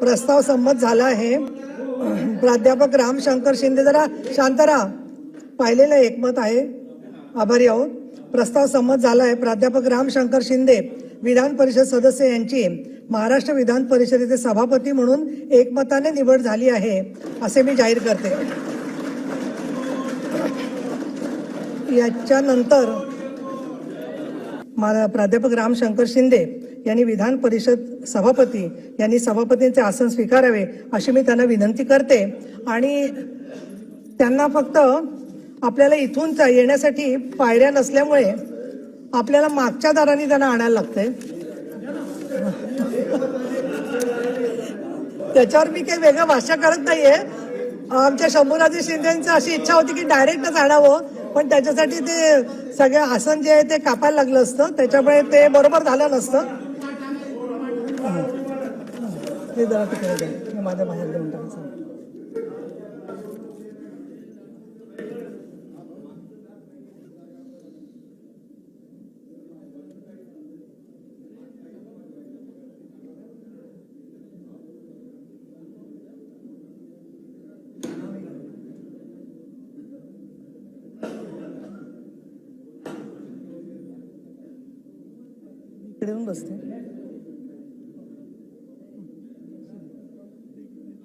प्रस्ताव संमत झाला आहे. प्राध्यापक रामशंकर शिंदे जरा शांत राहा. पाहिलेलं एकमत आहे. आभारी आहोत. प्रस्ताव संमत झाला आहे. प्राध्यापक रामशंकर शिंदे विधान परिषद सदस्य यांची महाराष्ट्र विधान परिषदेचे सभापती म्हणून एकमताने निवड झाली आहे असे मी जाहीर करते. याच्यानंतर मा- प्राध्यापक रामशंकर शिंदे यांनी विधान परिषद सभापती यांनी सभापतींचे आसन स्वीकारावे अशी मी त्यांना विनंती करते. आणि त्यांना फक्त आपल्याला इथून येण्यासाठी पायऱ्या नसल्यामुळे आपल्याला मागच्या दाराने त्यांना आणायला लागतंय. त्याच्यावर मी काही वेगळं भाषा करत नाहीये. आमच्या शंभूराजे शिंदेची अशी इच्छा होती की डायरेक्टच आणावं. पण त्याच्यासाठी ते सगळं आसन जे आहे ते कापायला लागलं असतं. त्याच्यामुळे ते बरोबर झालं नसतं. ते जरा तिकडे माझ्या बाहेर देऊन टाकायचं इकडे येऊन बसते.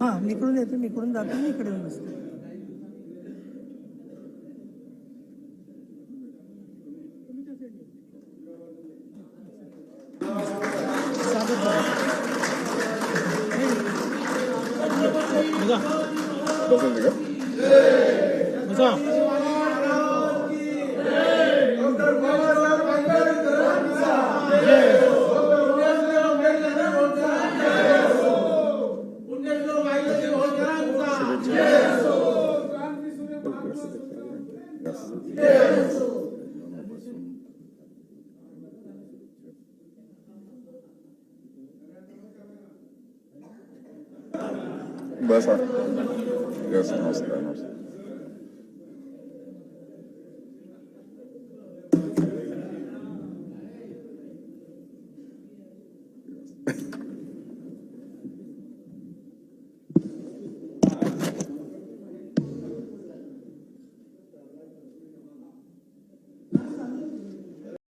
हा निकडून येते निकडून जाते मी इकडे येऊन बसते. Dios. Dios. Basta. Graças.